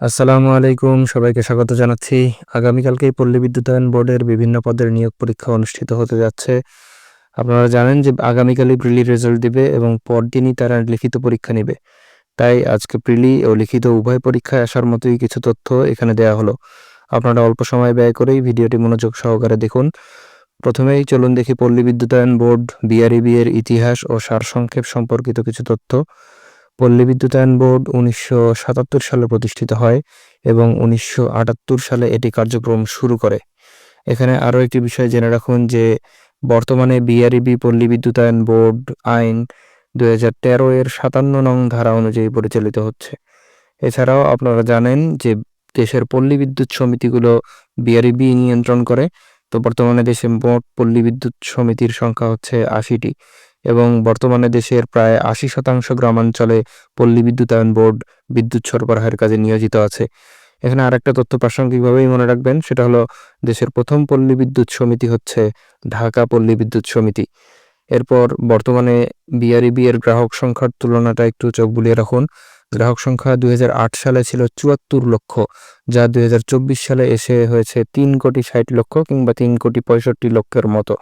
আসসালামু আলাইকুম, সবাইকে স্বাগত জানাচ্ছি। আগামীকালকেই পল্লী বিদ্যুতায়ন বোর্ডের বিভিন্ন পদের নিয়োগ পরীক্ষা অনুষ্ঠিত হতে যাচ্ছে। আপনারা জানেন যে আগামীকালই প্রিলি রেজাল্ট দিবে এবং পরদিনই তারা লিখিত পরীক্ষা নেবে। তাই আজকে প্রিলি ও লিখিত উভয় পরীক্ষায় আসার মতোই কিছু তথ্য এখানে দেয়া হলো। আপনারা অল্প সময় ব্যয় করেই ভিডিওটি মনোযোগ সহকারে দেখুন। প্রথমেই চলুন দেখি পল্লী বিদ্যুতায়ন বোর্ড, বিআরইবি এর ইতিহাস ও সারসংক্ষেপ সম্পর্কিত কিছু তথ্য। পল্লী বিদ্যুতায়ন বোর্ড উনিশশো সাতাত্তর সালে প্রতিষ্ঠিত হয় এবং উনিশশো আটাত্তর সালে এটি কার্যক্রম শুরু করে। এখানে আরও একটি বিষয় জেনে রাখুন যে বর্তমানে বিআরইবি পল্লী বিদ্যুতায়ন বোর্ড আইন দুই হাজার তেরো এর সাতান্ন নং ধারা অনুযায়ী পরিচালিত হচ্ছে। এছাড়াও আপনারা জানেন যে দেশের পল্লী বিদ্যুৎ সমিতিগুলো বিআরইবি নিয়ন্ত্রণ করে, তো বর্তমানে দেশে মোট পল্লী বিদ্যুৎ সমিতির সংখ্যা হচ্ছে আশিটি। বর্তমানে দেশের প্রায় আশি শতাংশ গ্রামাঞ্চলে পল্লী বিদ্যুতায়ন বোর্ড বিদ্যুৎ সরবরাহের কাজে নিয়োজিত আছে। এখানে আরেকটা তথ্য প্রাসঙ্গিকভাবেই মনে রাখবেন, সেটা হলো দেশের প্রথম পল্লী বিদ্যুৎ সমিতি হচ্ছে ঢাকা পল্লী বিদ্যুৎ সমিতি। এরপর বর্তমানে বিআরইবি এর গ্রাহক সংখ্যার তুলনাটা একটু চোখ বুলিয়ে রাখুন। গ্রাহক সংখ্যা দুই হাজার আট সালে ছিল চুয়াত্তর লক্ষ, যা দুই হাজার চব্বিশ সালে এসে হয়েছে তিন কোটি ষাট লক্ষ কিংবা তিন কোটি পঁয়ষট্টি লক্ষের মতো।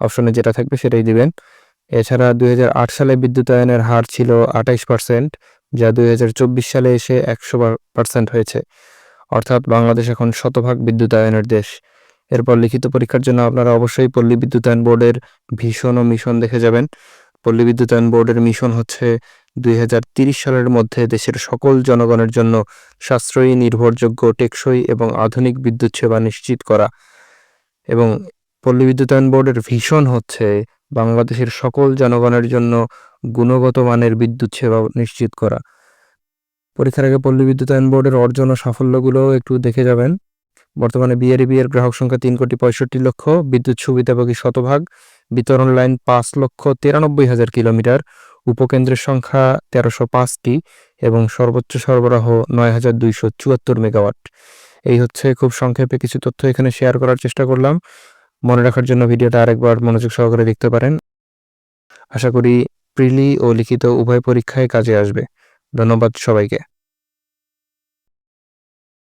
অপশনে যেটা থাকবে সেটাই দিবেন। এছাড়া দুই হাজার আট সালে বিদ্যুতায়নের হার ছিল আঠাইশ পার্সেন্ট, যা দুই হাজার চব্বিশ সালে এসে একশো পার্সেন্ট হয়েছে। অর্থাৎ বাংলাদেশ এখন শতভাগ বিদ্যুতায়নের দেশ। এরপর লিখিত পরীক্ষার জন্য আপনারা অবশ্যই পল্লী বিদ্যুতায়ন বোর্ডের ভীষণ ও মিশন দেখে যাবেন। পল্লী বিদ্যুতায়ন বোর্ডের মিশন হচ্ছে দুই সালের মধ্যে দেশের সকল জনগণের জন্য সাশ্রয়ী, নির্ভরযোগ্য, টেকসই এবং আধুনিক বিদ্যুৎ সেবা নিশ্চিত করা। এবং পল্লী বিদ্যুতায়ন বোর্ডের ভীষণ হচ্ছে বাংলাদেশের সকল জনগণের জন্য গুণগত মানের বিদ্যুৎ সেবা নিশ্চিত করা। পরীক্ষার আগে পল্লী বিদ্যুতায়ন বোর্ডের অর্জন ও সাফল্যগুলো একটু দেখে যাবেন। বর্তমানে বিআরইবি এর গ্রাহক সংখ্যা তিন কোটি পঁয়ষট্টি লক্ষ, বিদ্যুৎ সুবিধাভোগী শতভাগ, বিতরণ লাইন পাঁচ লক্ষ তিরানব্বই হাজার কিলোমিটার, উপকেন্দ্রের সংখ্যা তেরোশো পাঁচটি এবং সর্বোচ্চ সরবরাহ নয় হাজার দুইশো চুয়াত্তর মেগাওয়াট। এই হচ্ছে খুব সংক্ষেপে কিছু তথ্য এখানে শেয়ার করার চেষ্টা করলাম। মনে রাখার জন্য ভিডিওটা আরেকবার মনোযোগ সহকারে দেখতে পারেন। আশা করি প্রিলি ও লিখিত উভয় পরীক্ষায় কাজে আসবে। ধন্যবাদ সবাইকে।